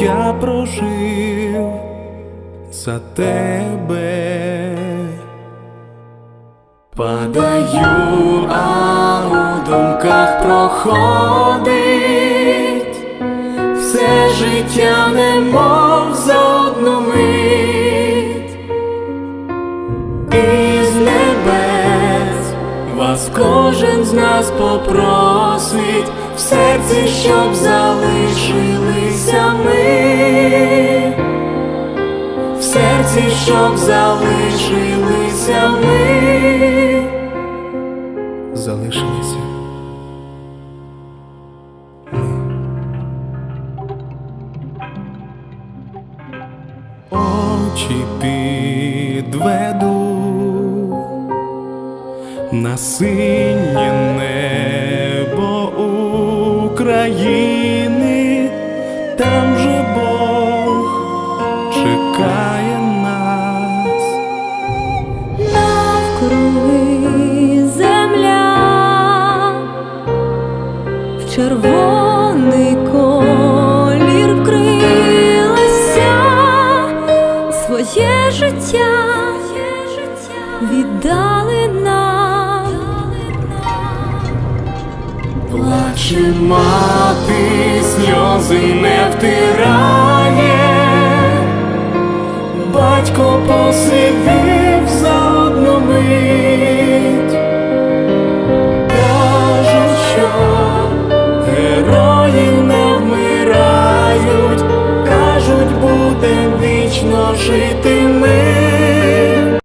життя прожив за тебе. Падаю, а у думках проходить все життя немов за одну мить із небес вас кожен з нас попросить серці, щоб залишилися ми, в серці, щоб залишилися ми, залишилися. очі підведу на синє небо України, там же Бог чекає нас. навкруги земля в червоний колір вкрилася, своє життя віддали плаче мати, сльози не втирає, батько посидів за одну мить, кажуть, що герої не вмирають, кажуть, буде вічно жити.